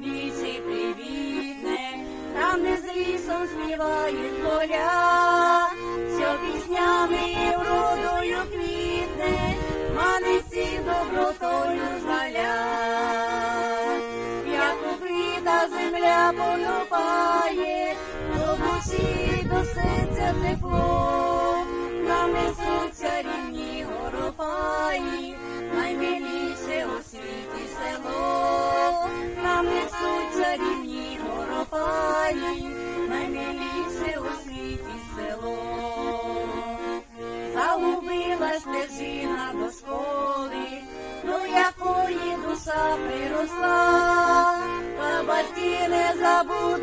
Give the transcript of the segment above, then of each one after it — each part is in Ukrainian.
вічі привітне, там, не з лісом співають поля, що піснями і вродою квітне, манеці добротою жаля, як укрита земля понопає, до душі до серця тепло. Чарівні горопаї, наймиліше у світі село. Загубила стежина до школи, до якої душа приросла, та батьки не забудуть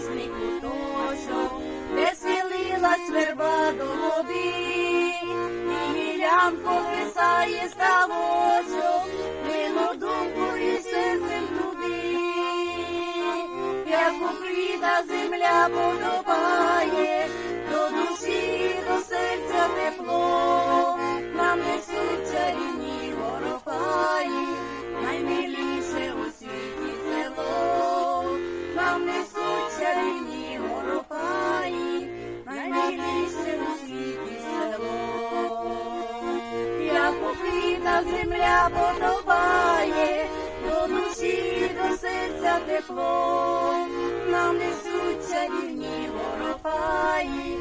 прекрасний куточок, де схилилась верба до води, і гілянко писає ставочок, вину думку і серцем туди, як укрита земля подобає, до душі, до серця тепло, Світа земля подобає, до душі, до серця тепло, нам несуться чарівні воропаї.